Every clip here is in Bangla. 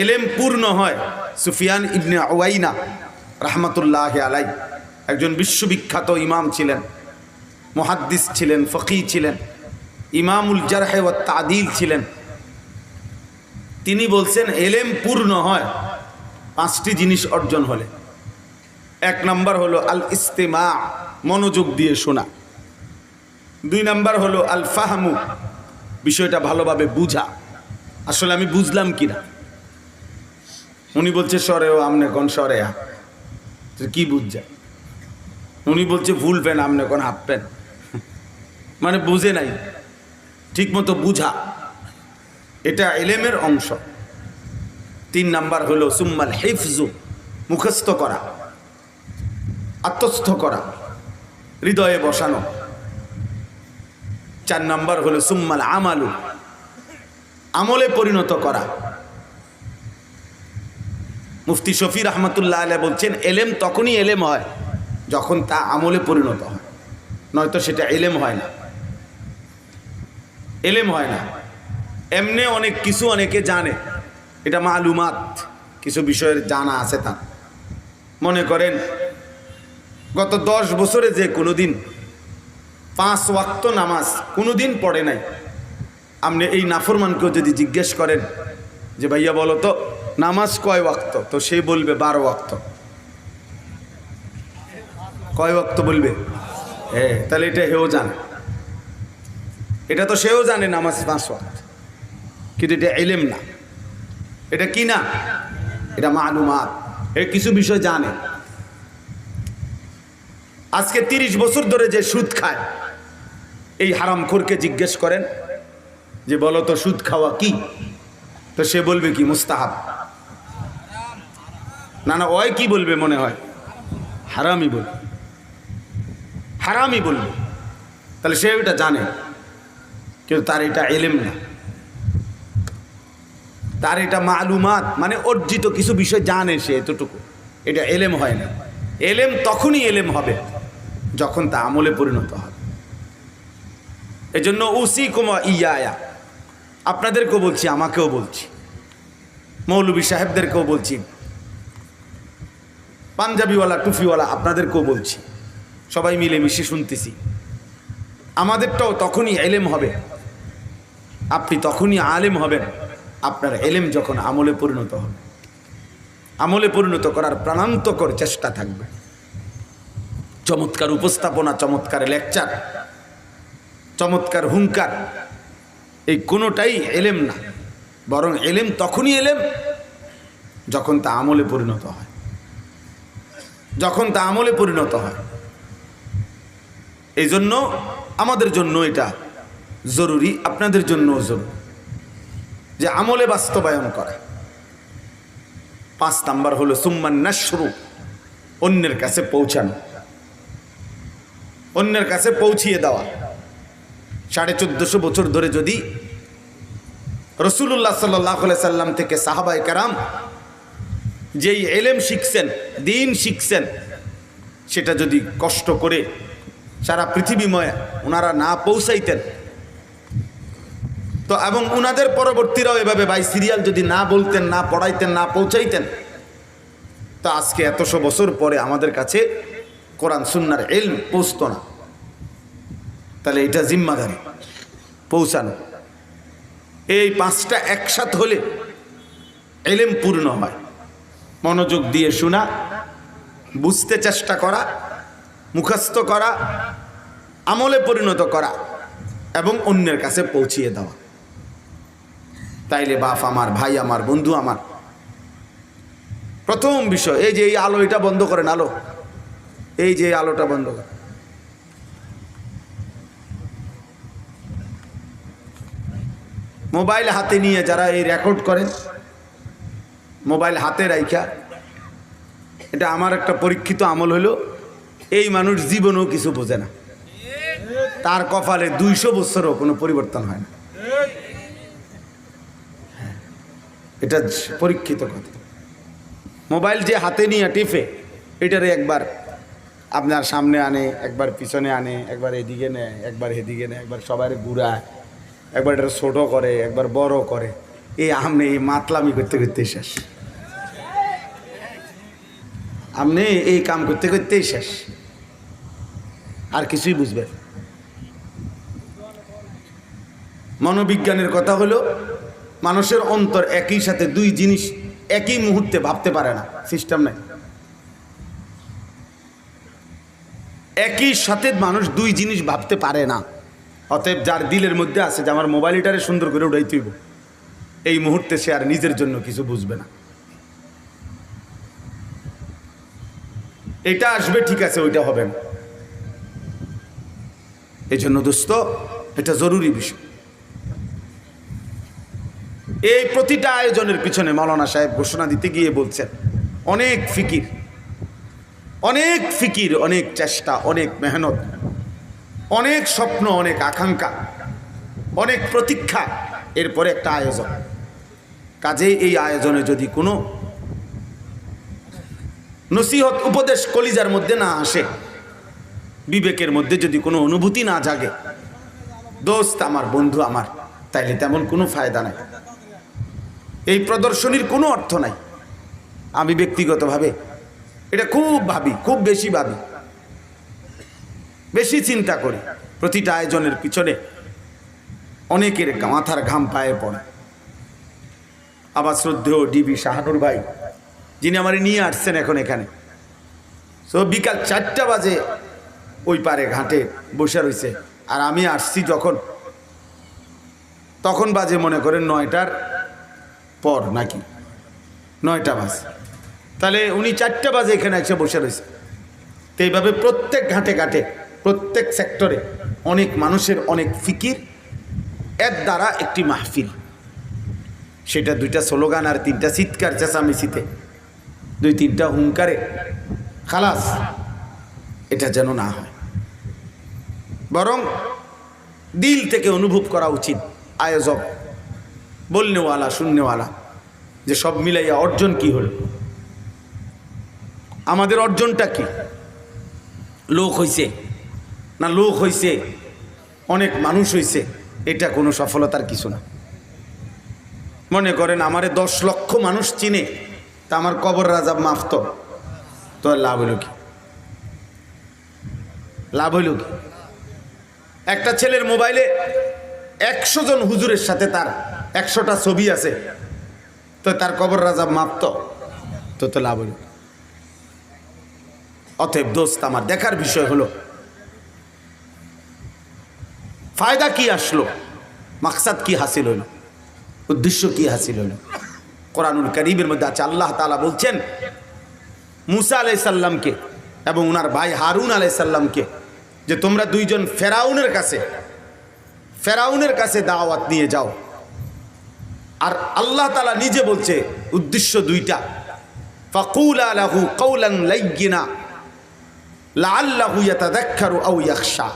এলেম পূর্ণ হয় সুফিয়ান ইবনে ওয়াইনা রহমতুল্লাহ আলাই একজন বিশ্ববিখ্যাত ইমাম ছিলেন, মুহাদ্দিস ছিলেন, ফকি ছিলেন, ইমামুল জারহে ও তাদিল ছিলেন। তিনি বলছেন, এলেম পূর্ণ হয় পাঁচটি জিনিস অর্জন হলে। এক নম্বর হলো আল ইস্তেমা, মনোযোগ দিয়ে শোনা। দুই নম্বর হলো আল ফাহামু, বিষয়টা ভালোভাবে বুঝা। আসলে আমি বুঝলাম কি না উনি বলছে, সরেও আমনে কোন সরে আ। কি বুঝছে? উনি বলছে প্যান আমনে কোন হাফ মানে বুঝে নাই। ঠিক মতো বুঝা। এটা এলেমের অংশ। তিন নাম্বার হলো, সুম্মাল হেফজু মুখস্থ করা। আত্মস্থ করা। হৃদয়ে বসানো। চার নাম্বার হলো, সুম্মাল আমালু আমলে পরিণত করা। মুফতি শফি রহমতুল্লাহ আলিয়া বলছেন, এলেম তখনই এলেম হয় যখন তা আমলে পরিণত হয়। নয়তো সেটা এলেম হয় না। এলেম হয় না। এমনি অনেক কিছু অনেকে জানে। এটা মালুমাত, কিছু বিষয়ের জানা আছে তার। মনে করেন, গত দশ বছরে যে কোনো দিন পাঁচ ওয়াক্ত নামাজ কোনো দিন পড়ে নাই। আপনি এই নাফরমানকেও যদি জিজ্ঞেস করেন, যে ভাইয়া বলো তো নামাজ কয় ওয়াক্ত? তো সে বলবে বারো ওয়াক্ত। কয় ওয়াক্ত বলবে? হ্যাঁ তাহলে এটা হেও জানে। এটা তো সেও জানে নামাজ পাঁচ ওয়াক্ত। কিন্তু এটা এলেম না। এটা কি না? এটা মালুমাত। এ, কিছু বিষয় জানে। আজকে তিরিশ বছর ধরে যে সুদ খায়, এই হারামখোরকে জিজ্ঞেস করেন যে, বলো তো সুদ খাওয়া কি? তো সে বলবে কি, মুস্তাহাব। না না, ওই কি বলবে মনে হয়? হারামি বলবে। হারামি বলবে। তাহলে সে ওইটা জানে, কিন্তু তার এটা এলেম না। তার এটা মালুমাত মানে অর্জিত কিছু বিষয় জানে সে এতটুকু। এটা এলেম হয় না। এলেম তখনই এলেম হবে, যখন তা আমলে পরিণত হবে। এজন্য উসি কুমা ইয়ায়া। আপনাদেরকেও বলছি, আমাকেও বলছি। মৌলবী সাহেবদেরকেও বলছি। পাঞ্জাবিওয়ালা, টুফিওয়ালা, আপনাদেরকেও বলছি, সবাই মিলে মিশে শুনতেছি। আমাদেরটাও তখনই এলেম হবে। আপনি তখনই আলেম হবেন, আপনার এলেম যখন আমলে পরিণত হবে। আমলে পরিণত করার প্রাণান্তকর চেষ্টা থাকবে। চমৎকার উপস্থাপনা, চমৎকার লেকচার, চমৎকার হুঙ্কার, এই কোনোটাই এলেম না। বরং এলেম তখনই এলেম, যখন তা আমলে পরিণত হয়। যখন তা আমলে পরিণত হয়। এই জন্য আমাদের জন্য এটা জরুরি, আপনাদের জন্য জরুরি যে আমলে বাস্তবায়ন করা। পাঁচ নাম্বার হলো সুম্মান নাশরু, অন্যের কাছে পৌঁছানো। অন্যের কাছে পৌঁছিয়ে দেওয়া। সাড়ে চোদ্দশো বছর ধরে যদি রসুল্লাহ সাল্লাহ সাল্লাম থেকে সাহাবাই কারাম যেই এলেম শিখছেন, দিন শিখছেন, সেটা যদি কষ্ট করে সারা পৃথিবীময় ওনারা না পৌঁছাইতেন। তো এবং উনাদের পরবর্তীরাও এভাবে বাই সিরিয়াল যদি না বলতেন, না পড়াইতেন, না পৌঁছাইতেন, তা আজকে এতশো বছর পরে আমাদের কাছে কোরআন সুন্নার এলম পৌঁছত না। তাহলে এটা জিম্মাদারি, পৌঁছানো। এই পাঁচটা একসাথ হলে এলেম পূর্ণ হয়। মনোযোগ দিয়ে শোনা, বুঝতে চেষ্টা করা, মুখস্থ করা, আমলে পরিণত করা এবং অন্যের কাছে পৌঁছিয়ে দেওয়া। তাইলে বাপ আমার, ভাই আমার, বন্ধু আমার। প্রথম বিষয়, এই যে এই আলো এটা বন্ধ করেন, আলো। এই যে আলোটা বন্ধ করেন। মোবাইল হাতে নিয়ে যারা এই রেকর্ড করেন মোবাইল হাতে রাইখা। এটা আমার একটা পরীক্ষিত আমল হলো এই মানুষ জীবনেও কিছু বোঝে না। তার কপালে দুইশো বছরও কোনো পরিবর্তন হয় না। হ্যাঁ, এটা পরীক্ষিত কথা। মোবাইল যে হাতে নিয়ে টিপে এটারে একবার আপনার সামনে আনে একবার পিছনে আনে একবার এদিকে নেয় একবার এদিকে নেয় একবার সবার ঘুরায় একবার এটা ছোটো করে একবার বড় করে এই আমনে এই মাতলামি করতে করতে শেষ। আপনি এই কাম করতে করতেই শেষ। আর কিছুই বুঝবেন মনোবিজ্ঞানের কথা হলো, মানুষের অন্তর একই সাথে দুই জিনিস একই মুহূর্তে ভাবতে পারে না, সিস্টেম নাই। একই সাথে মানুষ দুই জিনিস ভাবতে পারে না। অতএব যার দিলের মধ্যে আছে, যে আমার মোবাইলটারে সুন্দর করে উড়াই তুইব এই মুহূর্তে সে আর নিজের জন্য কিছু বুঝবে না। এটা আসবে, ঠিক আছে, ওইটা হবে। না এই জন্য দোস্ত, এটা জরুরি বিষয়। এই প্রতিটা আয়োজনের পিছনে মৌলানা সাহেব ঘোষণা দিতে গিয়ে বলছেন, অনেক ফিকির অনেক ফিকির, অনেক চেষ্টা, অনেক মেহনত, অনেক স্বপ্ন, অনেক আকাঙ্ক্ষা, অনেক প্রতীক্ষা, এরপরে একটা আয়োজন। কাজেই এই আয়োজনে যদি কোনো নসিহত, উপদেশ কলিজার মধ্যে না আসে। বিবেকের মধ্যে যদি কোনো অনুভূতি না জাগে, দোস্ত আমার, বন্ধু আমার, তাইলে তেমন কোনো ফায়দা নাই। এই প্রদর্শনীর কোনো অর্থ নাই। আমি ব্যক্তিগতভাবে এটা খুব ভাবি, খুব বেশি ভাবি। বেশি চিন্তা করি। প্রতিটা আয়োজনের পিছনে অনেকের মাথার ঘাম পায়ে পড়ে। আবার শ্রদ্ধেয় ডিবি শাহানুর ভাই যিনি আমার নিয়ে আসছেন এখন এখানে। সো বিকাল চারটা বাজে ওই পারে ঘাটে বসে রয়েছে। আর আমি আসছি যখন, তখন বাজে মনে করেন নয়টার পর নাকি, নয়টা বাজে। তাহলে উনি চারটা বাজে এখানে এসে বসে রয়েছে। তো এইভাবে প্রত্যেক ঘাটে ঘাটে, প্রত্যেক সেক্টরে অনেক মানুষের অনেক ফিকির, এর দ্বারা একটি মাহফিল। সেটা দুইটা স্লোগান আর তিনটা চিৎকার চেঁচামেচিতে। দুই তিনটা হুঙ্কারে। খালাস, এটা যেন না হয়। বরং দিল থেকে অনুভব করা উচিত, আয়োজক, বলনেওয়ালা শূন্যওয়ালা যে সব মিলাইয়া অর্জন কি হল? আমাদের অর্জনটা কি? লোক হইছে না লোক হইছে, অনেক মানুষ হইছে, এটা কোনো সফলতার কিছু না। মনে করেন, আমারে দশ লক্ষ মানুষ চিনে। তা আমার কবর রাজা মাফত তো। লাভ হইল কি? লাভ হইল কি? একটা ছেলের মোবাইলে একশো জন হুজুরের সাথে তার একশোটা ছবি আছে। তো তার কবর রাজা মাপত তো। তো লাভ হইল অতএব দোস্ত আমার, দেখার বিষয় হলো, ফায়দা কি আসলো? মাকসাদ কি হাসিল হইল? উদ্দেশ্য কি হাসিল হইল? কোরআনুল করিমের মধ্যে আছে, আল্লাহ তালা বলছেন, মুসা আলাই সাল্লামকে এবং ওনার ভাই হারুন আলাই সাল্লামকে যে তোমরা দুইজন ফেরাউনের কাছে ফেরাউনের কাছে দাওয়াত নিয়ে যাও। আর আল্লাহ তালা নিজে বলছে, উদ্দেশ্য দুইটা, ফাকুল আলাহু কৌলান লাইগিনা লাআল্লাহু ইয়াতাযাক্কারু আও ইয়াখশা।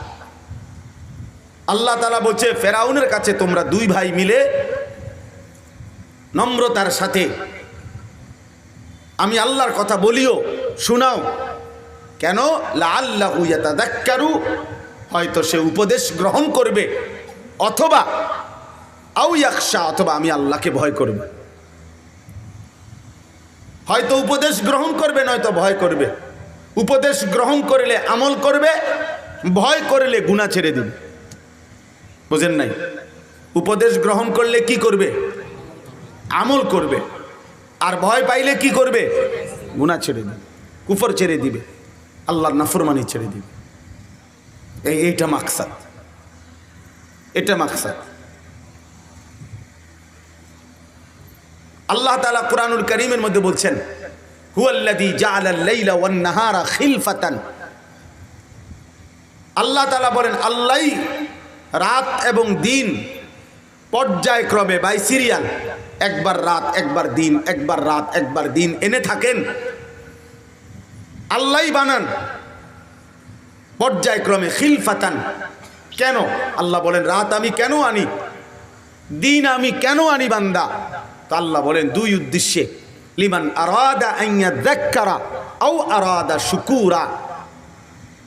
আল্লাহ তালা বলছে, ফেরাউনের কাছে তোমরা দুই ভাই মিলে নম্রতার সাথে। আমি আল্লাহর কথা বলিও, শোনাও। কেন? আল্লাহ লাআল্লাহু ইয়াতাযাক্কারু, হয়তো সে উপদেশ গ্রহণ করবে, অথবা আউ ইয়াকশা অথবা আমি আল্লাহকে ভয় করবে। হয়তো উপদেশ গ্রহণ করবে, নয়তো ভয় করবে। উপদেশ গ্রহণ করলে আমল করবে, ভয় করলে গুণা ছেড়ে দিবে। বুঝেন নাই? উপদেশ গ্রহণ করলে কি করবে? আমল করবে। আর ভয় পাইলে কি করবে? গুণা ছেড়ে দিবে, কুফর ছেড়ে দিবে, আল্লাহর নাফরমানি ছেড়ে দিবে। এই, এইটা মাকসাদ। এটা মাকসাদ। আল্লাহ তালা কোরআনুল করিমের মধ্যে বলছেন আল্লাহ তালা বলেন আল্লাহ রাত এবং দিন পর্যায়ক্রমে বাই সিরিয়াল। একবার রাত, একবার দিন, একবার রাত, একবার দিন এনে থাকেন। আল্লাহ বানান। পর্যায়ক্রমে খিলফাতান। কেন? আল্লাহ বলেন, রাত আমি কেন আনি? দিন আমি কেন আনি বান্দা? তো আল্লাহ বলেন, দুই উদ্দেশ্যে। লিমান আরাদা আইয়া দেখারা আও আরাদা শুকুরা।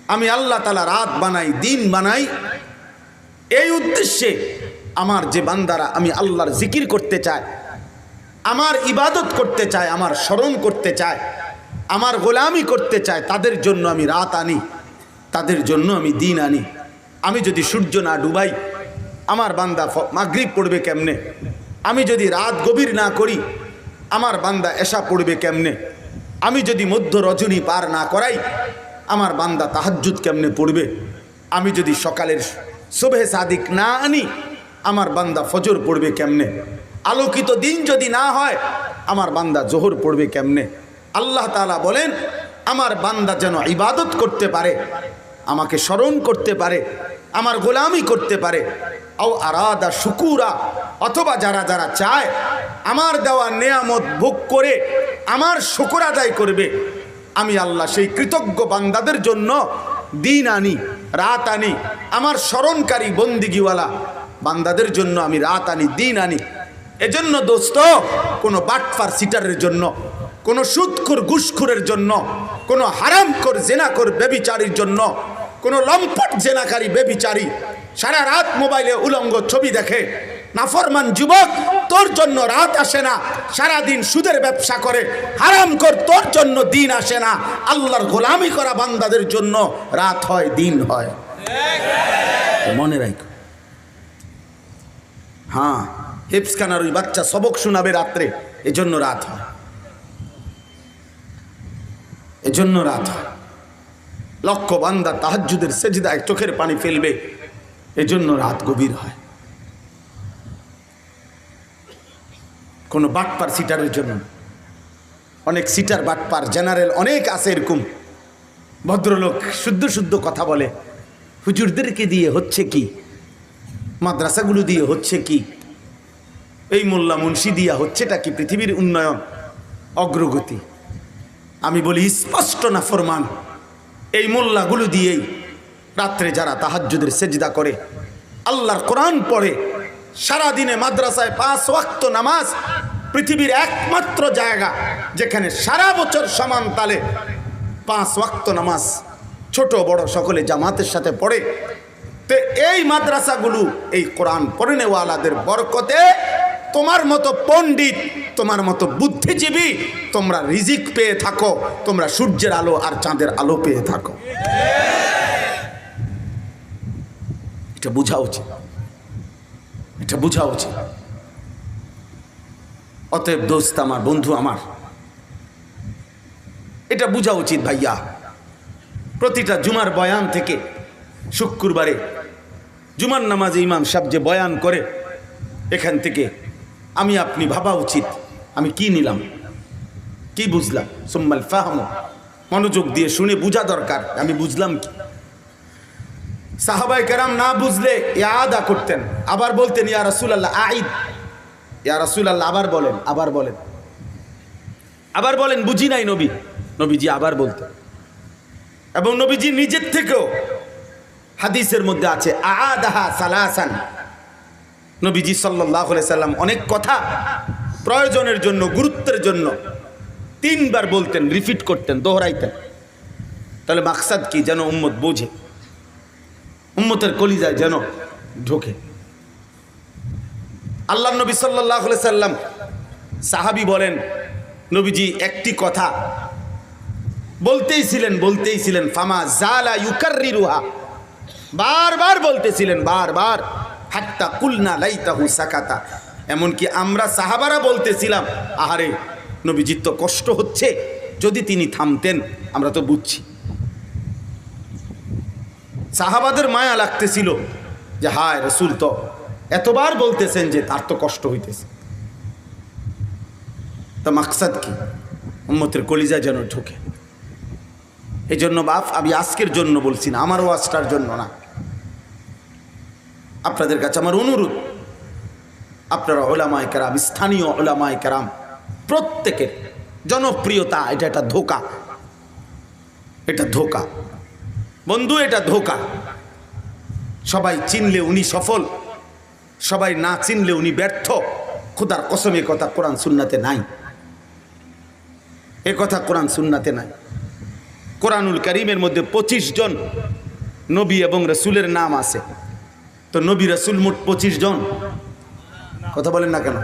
আমি আল্লাহ তালা রাত বানাই, দিন বানাই। এই উদ্দেশ্যে আমার যে বান্দারা আমি আল্লাহর জিকির করতে চায় আমার ইবাদত করতে চায় আমার স্মরণ করতে চায় আমার গোলামি করতে চায় তাদের জন্য আমি রাত আনি, তাদের জন্য আমি দিন আনি। আমি যদি সূর্য না ডুবাই, আমার বান্দা মাগরিব পড়বে কেমনে? আমি যদি রাত গভীর না করি, আমার বান্দা এসা পড়বে কেমনে? আমি যদি মধ্য রজনী পার না করাই, আমার বান্দা তাহাজ্জুদ কেমনে পড়বে? আমি যদি সকালের শুভে সাদিক না আনি আমার বান্দা ফজর পড়বে কেমনে? আলোকিত দিন যদি না হয়, আমার বান্দা জোহর পড়বে কেমনে? আল্লাহ তালা বলেন, আমার বান্দা যেন ইবাদত করতে পারে, আমাকে স্মরণ করতে পারে, আমার গোলামি করতে পারে ও আরাদা শুকুরা, অথবা যারা যারা চায়, আমার দেওয়া নেয়ামত ভোগ করে আমার শুকুর আদায় করবে। আমি আল্লাহ সেই কৃতজ্ঞ বান্দাদের জন্য দিন আনি, রাত আনি, আমার স্মরণকারী বন্দিগিওয়ালা বান্দাদের জন্য আমি রাত আনি, দিন আনি। এজন্য দোস্ত, কোনো বাটফার সিটারের জন্য, কোনো সুদখুর ঘুষখুরের জন্য, কোনো হারামখোর জেনাখোর বেবিচারীর জন্য, কোনো লম্পট জেনাকারী বেবিচারী সারা রাত মোবাইলে উলঙ্গ ছবি দেখে, নাফরমান যুবক, তোর জন্য রাত আসে না সারা দিন সুদের ব্যবসা করে হারাম কর তোর জন্য দিন আসে না, আল্লাহর গোলামি করা বান্দাদের জন্য রাত হয়, দিন হয়। মনে রাখো। হ্যাঁ হেফসখানার ওই বাচ্চা সবক শোনাবে রাত্রে। এজন্য রাত হয়। এজন্য রাত হয়। লক্ষ বান্দা তাহাজ্জুদের সেজদায় চোখের পানি ফেলবে। এজন্য রাত গভীর হয়। কোনো বাটপার সিটারের জন্য। অনেক সিটার বাটপার, জেনারেল অনেক আছে এরকম। ভদ্রলোক শুদ্ধ শুদ্ধ কথা বলে, হুজুরদেরকে দিয়ে হচ্ছে কি? মাদ্রাসাগুলো দিয়ে হচ্ছে কি? এই মোল্লা মুন্সি দিয়া হচ্ছেটা কি পৃথিবীর উন্নয়ন? অগ্রগতি। আমি বলি স্পষ্ট না ফরমান। এই মোল্লাগুলো দিয়েই রাত্রে যারা তাহাজ্জুদের সেজদা করে, আল্লাহর কোরআন পড়ে, সারাদিনে মাদ্রাসায় পাঁচ ওয়াক্ত নামাজ পৃথিবীর একমাত্র জায়গা যেখানে সারা বছর সমান তালে পাঁচ ওয়াক্ত নামাজ ছোট বড় সকলে জামাতের সাথে পড়ে তো এই মাদ্রাসাগুলো এই কোরআন পড়ে নেওয়ালাদের বরকতে তোমার মতো পণ্ডিত, তোমার মতো বুদ্ধিজীবী তোমরা রিজিক পেয়ে থাকো, তোমরা সূর্যের আলো আর চাঁদের আলো পেয়ে থাকো। এটা বোঝা উচিত। এটা বোঝা উচিত। অতএব দোস্ত আমার, বন্ধু আমার, এটা বোঝা উচিত ভাইয়া। প্রতিটা জুমার বয়ান থেকে শুক্রবারে জুমার নামাজে ইমাম সাহেব যে বয়ান করে, এখান থেকে আমি আপনি ভাবা উচিত, আমি কি নিলাম? কি বুঝলাম? সোম্মাল ফাহম, মনোযোগ দিয়ে শুনে বোঝা দরকার, আমি বুঝলাম কি? সাহাবাই কেরাম না বুঝলে ইয়াদা করতেন, আবার বলতেন, ইয়া রাসূলুল্লাহ আইদ ইয়া রাসূলুল্লাহ, আবার বলেন আবার বলেন। আবার বলেন, বুঝি নাই নবী। নবীজি আবার বলতেন। এবং নবীজি নিজের থেকেও হাদিসের মধ্যে আছে আদাহা সালাসান। নবীজি সাল্লাহ সাল্লাম অনেক কথা প্রয়োজনের জন্য, গুরুত্বের জন্য তিনবার বলতেন রিপিট করতেন, দোহরাইতেন। তাহলে মাকসাদ কি? যেন উম্মত বোঝে। উম্মতের কলিজায় যেন ঢোকে। আল্লাহ নবী সাল্লাহ সাল্লাম সাহাবি বলেন, নবীজি একটি কথা বলতেই ছিলেন বলতেই ছিলেন, ফামা জালা ইউকার্রি রুহা বারবার বলতেছিলেন, বারবার। হাত্তা কুলনা লাইতাহু সাকাতা। এমনকি আমরা সাহাবারা বলতেছিলাম, আহারে, নবীজির তো কষ্ট হচ্ছে, যদি তিনি থামতেন, আমরা তো বুঝছি। সাহাবাদের মায়া লাগতেছিল যে, হায় রসুল তো এতবার বলতেছেন যে, তার তো কষ্ট হইতেছে। তা মাকসাদ কি? উম্মতের কলিজা যেন ঢোকে। এই জন্য বাপ, আমি আজকের জন্য বলছি না, আমার ওয়াজটার জন্য না। আপনাদের কাছে আমার অনুরোধ, আপনারা ওলামায় কেরাম, স্থানীয় ওলামায় কেরাম, প্রত্যেকের জনপ্রিয়তা, এটা একটা ধোকা। এটা ধোকা। বন্ধু, এটা ধোকা। সবাই চিনলে উনি সফল, সবাই না চিনলে উনি ব্যর্থ। খুদার কসম কথা কোরআন সুন্নাতে নাই। এ কথা কোরআন সুন্নাতে নাই। কোরআনুল করিমের মধ্যে পঁচিশ জন নবী এবং রসুলের নাম আছে। তো নবী রসুল মোট পঁচিশ জন। কথা বলেন না কেন?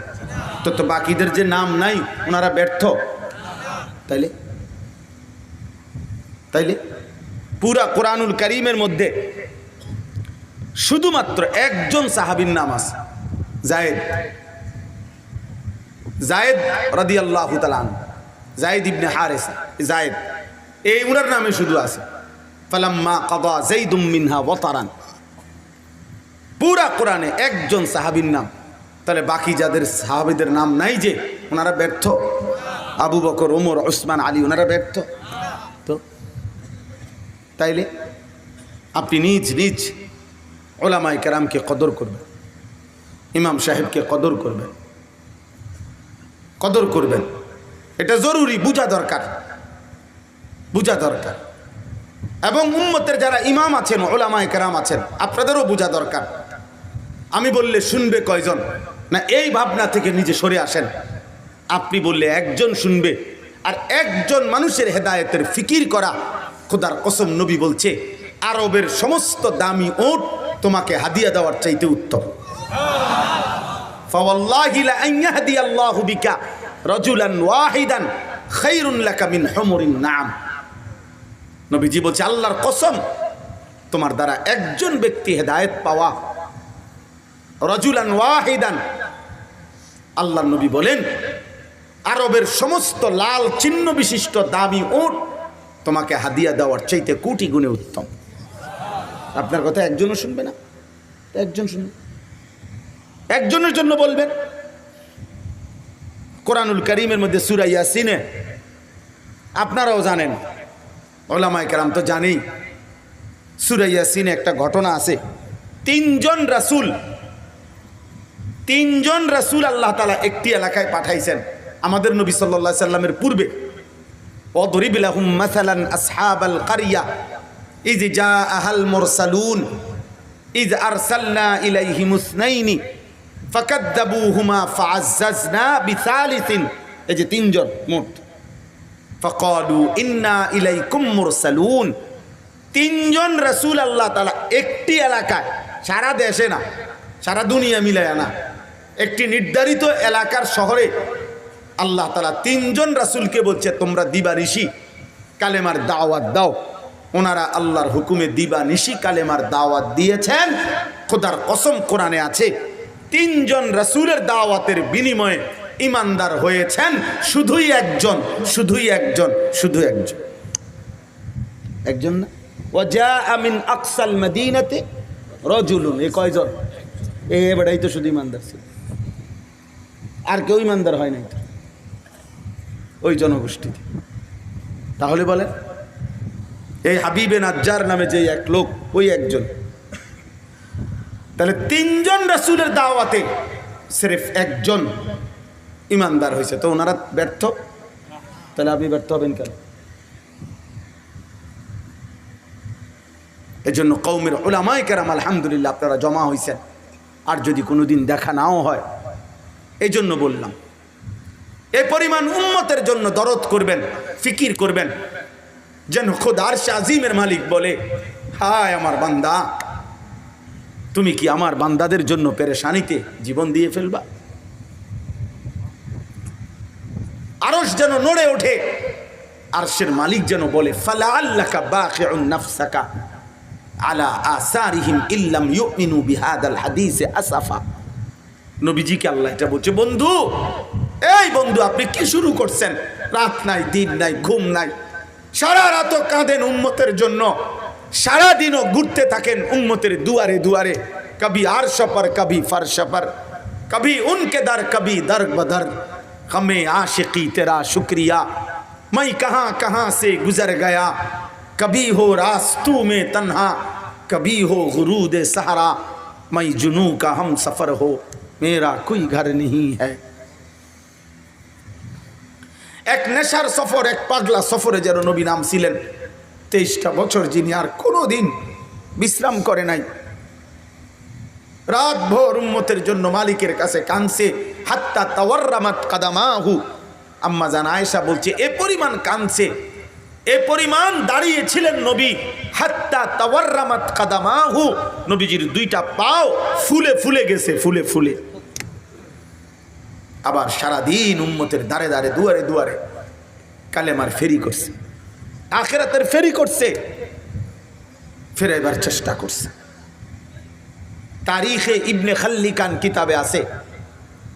তো তো বাকিদের যে নাম নাই, ওনারা ব্যর্থ। তাইলে? তাইলে? পুরা কোরআনুল করিমের মধ্যে শুধুমাত্র একজন সাহাবীর নাম আছে, জায়েদ। জায়েদ রাদি আল্লাহ জায়েদ ইবনে হারেস, জায়েদ। এই উনার নামে শুধু আছে। পুরা কোরআনে একজন সাহাবীর নাম। তাহলে বাকি যাদের সাহাবীদের নাম নাই যে ওনারা ব্যর্থ। আবু বকর, ওমর, ওসমান, আলী ওনারা ব্যর্থ। তো তাইলে আপনি নিজ নিজ ওলামাই কেরামকে কদর করবেন। ইমাম সাহেবকে কদর করবেন। কদর করবেন। এটা জরুরি, বুঝা দরকার। বোঝা দরকার। এবং উম্মতের যারা ইমাম আছেন ওলামা কেরাম আছেন, আপনাদেরও বোঝা দরকার। আমি বললে শুনবে কয়জন? না, এই ভাবনা থেকে নিজে সরে আসেন। আপনি বললে একজন শুনবে। আর একজন মানুষের হেদায়তের ফিকির করা খোদার কসম নবী বলছে, আরবের সমস্ত দামি ওট তোমাকে হাদিয়া দেওয়ার চাইতে উত্তম। রজুলান ওয়াহিদান খৈরুল্লাহ মিন হমরিন নাম। নবীজি বলছে, আল্লাহর কসম, তোমার দ্বারা একজন ব্যক্তি হেদায়েত পাওয়া, রজুলান ওয়াহিদান। আল্লাহ নবী বলেন, আরবের সমস্ত লাল চিহ্ন বিশিষ্ট দামি ওট তোমাকে হাদিয়া দেওয়ার চাইতে কোটি গুণে উত্তম। আপনার কথা একজনও শুনবে না? একজন শুনবে। একজনের জন্য বলবেন, কোরআনুল করিমের মধ্যে সুরাইয়া সিনে আপনারাও জানেন ওলামাই কেরাম তো জানেই সুরাইয়াসিনে একটা ঘটনা আছে। তিনজন রাসুল তিনজন রাসুল আল্লাহ তালা একটি এলাকায় পাঠাইছেন। আমাদের নবী সাল্লা সাল্লামের পূর্বে কারিয়া ইজ জা ইজ আরসাল্লা তিনজন, মোট। ফকাদু ইন্না ইলাই কুম্মুর সালুন তিনজন রসুল আল্লাহ তালা একটি এলাকায়, সারা দেশে না, সারা দুনিয়া মিলায় না, একটি নির্ধারিত এলাকার শহরে আল্লাহ তালা তিনজন রাসুলকে বলছে, তোমরা দিবা ঋষি, কালেমার দাওয়াত দাও। ওনারা আল্লাহর হুকুমে দিবা নিশি কালেমার দাওয়াত দিয়েছেন। খোদার কসম কোরআনে আছে, তিনজন রাসুলের দাওয়াতের বিনিময়ে ইমানদার হয়েছেন শুধুই একজন শুধুই একজন শুধু একজন। একজন না? ওয়াজা আমিন আকসাল মদিনাতে রজুলুন, এ কয়জন? এ বেড়াই তো শুধু ইমানদার ছিল। আর কেউ ইমানদার হয় নাই ওই জনগোষ্ঠীতে। তাহলে বলে এই হাবিবে নাজ্জার নামে যে এক লোক, ওই একজন। তাহলে তিনজন রাসুলের দাওয়াতে, সিরেফ একজন ইমানদার হয়েছে তো ওনারা ব্যর্থ? তাহলে আপনি ব্যর্থ হবেন কেন? এই জন্য কৌমের ওলামায় কেরাম আলহামদুলিল্লাহ আপনারা জমা হয়েছেন আর যদি কোনোদিন দেখা নাও হয় এই জন্য বললাম। এ পরিমাণ উন্মতের জন্য দরদ করবেন, ফিকির করবেন। যেন খোদার আজিমের মালিক বলে, হায় আমার বান্দা, তুমি কি আমার বান্দাদের জন্য পেরেশানিতে জীবন দিয়ে ফেলবা? আরস যেন নড়ে ওঠে। আরশের মালিক যেন বলে ফালা আল্লাকা বাখিউন নাফসাকা আলা আসারিহিম ইল্লাম ইউমিনু বিহাদাল হাদিসে আসাফা। নবীজিকে আল্লাহ এটা বলছে, বন্ধু, এই বন্ধু, আপনি কি শুরু করছেন? রাত নাই, দিন নাই, ঘুম নাই। সারা রাত কাঁদেন উম্মতের জন্য। সারা দিনও ঘুরতে থাকেন উম্মতের দুয়ারে দুয়ারে। কবি আর সফর কবি ফর সফর কবি উনকে দর, কবি দর। বদর हमें आशिकी तेरा शुक्रिया मैं कहाँ कहाँ से गुजर गया कभी हो रास्तू में तन्हा कभी हो गुरूद सहारा मैं जुनू का हम सफ़र हो मेरा कोई घर नहीं है এক নেশার সফর এক পাগলা সফরে যেন নবী নাম ছিলেন তেইশটা বছর যিনি আর কোনো দিন বিশ্রাম করে নাই রাত ভোর উম্মতের জন্য মালিকের কাছে কানছে হাত্তা তাওয়ার্রামাত কাদামাহু। আম্মা জান আয়েশা বলছে, এ পরিমাণ কানছে এ পরিমাণ দাঁড়িয়েছিলেন নবী। হাত্তা তাওয়ার্রামাত কাদামাহু। নবীজির দুইটা পাও ফুলে ফুলে গেছে, ফুলে ফুলে। আবার সারাদিন উম্মতের দাঁড়ে দাঁড়ে দুয়ারে দুয়ারে কালেমার ফেরি করছে। আখেরাতের ফেরি করছে। ফেরাইবার চেষ্টা করছে। তারিখে ইবনে খাল্লিকান কিতাবে আছে।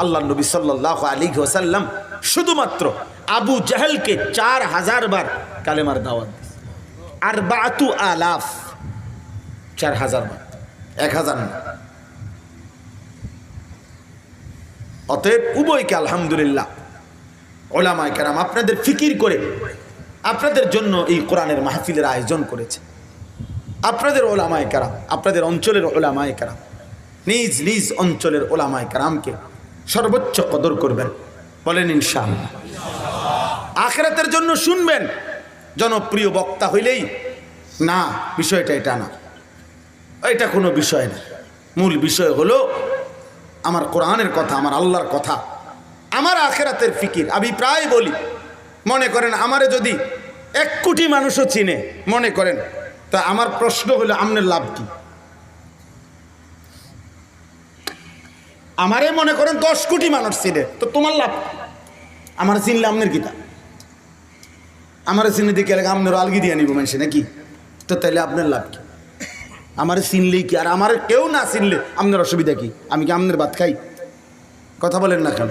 আল্লাহ নবী সাল্লাহ আলী ওসাল্লাম শুধুমাত্র আবু জাহেলকে চার হাজার বার কালেমার দাওয়াত। আর বাতু আলাফ চার হাজার বার, এক হাজার না। অতএব উভয়কে আলহামদুলিল্লাহ ওলামায় কেরাম আপনাদের ফিকির করে আপনাদের জন্য এই কোরআনের মাহফিলের আয়োজন করেছে। আপনাদের ওলামায় কারাম, আপনাদের অঞ্চলের ওলামায় কারাম নিজ নিজ অঞ্চলের ওলামায় কারামকে সর্বোচ্চ কদর করবেন, বলেন ইনশাআল্লাহ। আখেরাতের জন্য শুনবেন, জনপ্রিয় বক্তা হইলেই, না, বিষয়টা এটা না। এটা কোনো বিষয় না। মূল বিষয় হলো, আমার কোরআনের কথা, আমার আল্লাহর কথা, আমার আখেরাতের ফিকির। আমি প্রায় বলি, মনে করেন আমারে যদি এক কোটি মানুষও চিনে, মনে করেন, তা আমার প্রশ্ন হলো, আমনের লাভ কি? আমারে মনে করেন দশ কোটি মানুষ চিনে, তো তোমার লাভ আমার চিনলে আমনের গীতা আমার চিনে দিকে আমনের আলগি দিয়ে নিব মানুষে নাকি? তো তাইলে আপনার লাভ কি? আমার চিনলেই কি? আর আমার কেউ না চিনলে আপনার অসুবিধা কি? আমি কি আমনের ভাত খাই? কথা বলেন না কেন?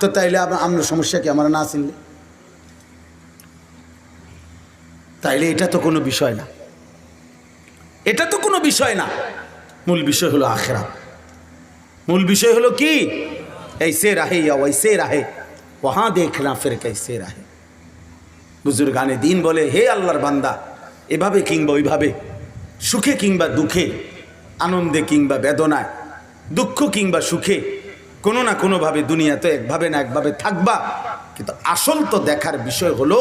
তো তাইলে আপনার আপনার সমস্যা কি? আমার না চিনলে? তাইলে এটা তো কোনো বিষয় না। এটা তো কোনো বিষয় না। মূল বিষয় হলো আখেরা মূল বিষয় হলো কি? এই সে রাহে ওই সে রাহে। ওহা দেখলাম ফের সে রাহে। বুজুর্গানে দিন বলে, হে আল্লাহর বান্দা, এভাবে কিংবা ওইভাবে, সুখে কিংবা দুঃখে, আনন্দে কিংবা বেদনায়, দুঃখ কিংবা সুখে, কোনো না কোনোভাবে দুনিয়াতে একভাবে না একভাবে থাকবা। কিন্তু আসল তো দেখার বিষয় হলো,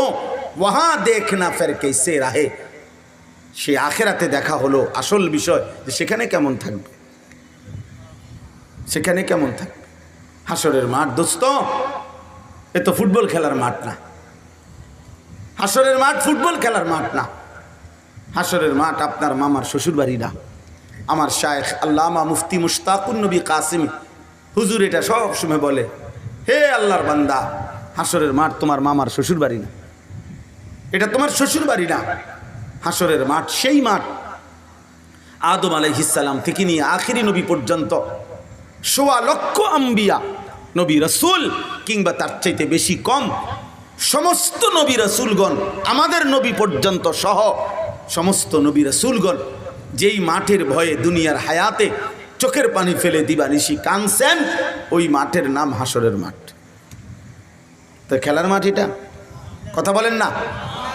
ওহা দেখ না ফের সে রাহে। সে আখেরাতে দেখা হলো, আসল বিষয় যে সেখানে কেমন থাকবে? সেখানে কেমন থাকবে হাসরের মাঠ, দোস্ত, এ তো ফুটবল খেলার মাঠ না। হাসরের মাঠ ফুটবল খেলার মাঠ না। হাসরের মাঠ আপনার মামার শ্বশুর বাড়ি না। আমার শায়েখ আল্লামা মুফতি মুশতাকুন নবী কাসিমি, হুজুর এটা সব সময় বলে, হে আল্লাহর বান্দা, হাসরের মাঠ তোমার মামার শ্বশুর বাড়ি না। এটা তোমার শ্বশুর বাড়ি না। হাসরের মাঠ সেই মাঠ। আদম আলাইহিসাল্লাম থেকে নিয়ে আখিরি নবী পর্যন্ত সোয়া লক্ষ আম্বিয়া। নবী রসুল কিংবা তার চাইতে বেশি কম। সমস্ত নবী রসুলগণ, আমাদের নবী পর্যন্ত সহ সমস্ত নবী রসুলগণ, যেই মাঠের ভয়ে দুনিয়ার হায়াতে চোখের পানি ফেলে দিবানিশি কানছেন ওই মাঠের নাম হাসরের মাঠ। তো খেলার মাঠ এটা? কথা বলেন না।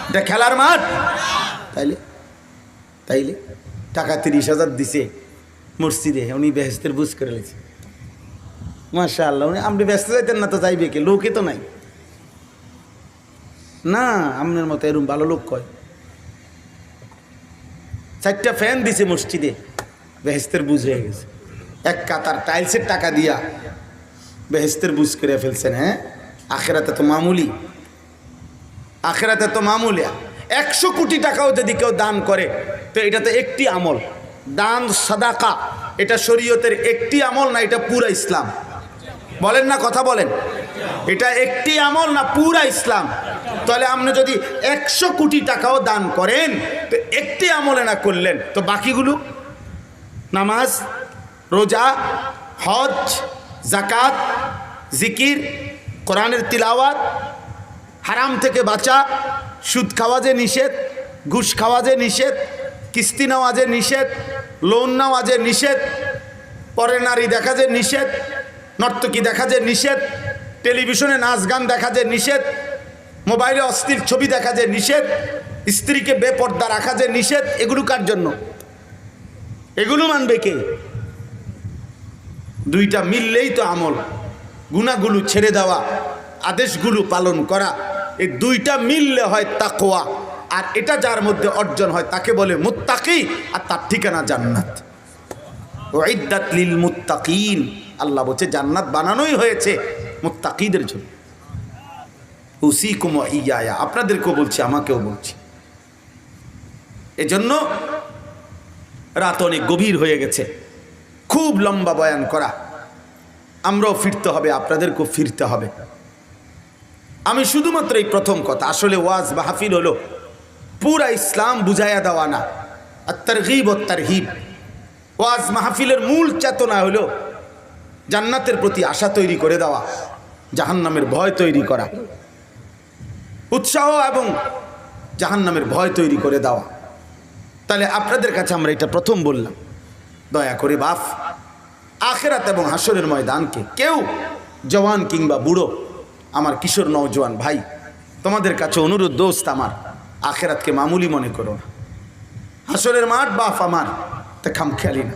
এটা খেলার মাঠ? তাইলে? তাইলে? টাকা তিরিশ হাজার দিছে মসজিদে, উনি বেহেস্তের বুঝ করে লেছে। মাসা আল্লাহ উনি আপনি ব্যস্ত যাইতেন না তো, যাইবে কে? লোকে তো নাই। না, আপনার মতো এরম ভালো লোক কয়? চারটা ফ্যান দিছে মসজিদে বেহেস্তের বুঝ হয়ে গেছে। এক কাতার টাইলসের টাকা দিয়া বেহেস্তের বুঝ করে ফেলছেন হ্যাঁ? আখেরাতে তো মামুলি। আখেরাতে তো মামুলিয়া একশো কোটি টাকাও যদি কেউ দান করে, তো এটা তো একটি আমল। দান, সাদাকা, এটা শরীয়তের একটি আমল না, এটা পুরা ইসলাম। বলেন না, কথা বলেন। এটা একটি আমল না পুরা ইসলাম? তাহলে আপনি যদি একশো কোটি টাকাও দান করেন, তো একটি আমলে না করলেন, তো বাকিগুলো? নামাজ, রোজা, হজ জাকাত জিকির, কোরআনের তিলাওয়াত, হারাম থেকে বাঁচা, সুদ খাওয়া যে নিষেধ, ঘুষ খাওয়া যে নিষেধ, কিস্তি নেওয়া যে নিষেধ লোন নেওয়া যে নিষেধ পরে নারী দেখা যে নিষেধ নর্তকী দেখা যে নিষেধ? টেলিভিশনে নাচ গান দেখা যে নিষেধ। মোবাইলে অস্থির ছবি দেখা যে নিষেধ। স্ত্রীকে বেপর্দা রাখা যে নিষেধ। এগুলো কার জন্য? এগুলো মানবে কে? দুইটা মিললেই তো আমল। গুণাগুলো ছেড়ে দেওয়া, আদেশগুলো পালন করা, এই দুইটা মিললে হয় তাকোয়া আর এটা যার মধ্যে অর্জন হয় তাকে বলে মুত্তাকি, আর তার ঠিকানা জান্নাত। ওয়াইদাত লিল মুত্তাকিন। আল্লাহ বলছে, জান্নাত বানানোই হয়েছে মুত্তাকিদের জন্য। উসি কুম ইয়ায়া, আপনাদেরকেও বলছি, আমাকেও বলছি। এজন্য রাত অনেক গভীর হয়ে গেছে। খুব লম্বা বয়ান করা। আমরাও ফিরতে হবে, আপনাদেরকেও ফিরতে হবে। আমি শুধুমাত্র এই প্রথম কথা, আসলে ওয়াজ মাহফিল হলো পুরা ইসলাম বুঝাইয়া দেওয়া না। আর তারহিব ও তারহিব ওয়াজ মাহফিলের মূল চেতনা হলো জান্নাতের প্রতি আশা তৈরি করে দেওয়া, জাহান্নামের ভয় তৈরি করা, উৎসাহ এবং জাহান্নামের ভয় তৈরি করে দেওয়া। তাহলে আপনাদের কাছে আমরা এটা প্রথম বললাম। দয়া করে বাফ, আখেরাত এবং হাসরের ময়দানকে কেউ জওয়ান কিংবা বুড়ো, আমার কিশোর নওজোয়ান ভাই, তোমাদের কাছে অনুরোধ দোস্ত আমার, আখেরাতকে মামুলি মনে করো না। হাসরের মাঠ বাফ আমার, তা খামখেয়ালি না।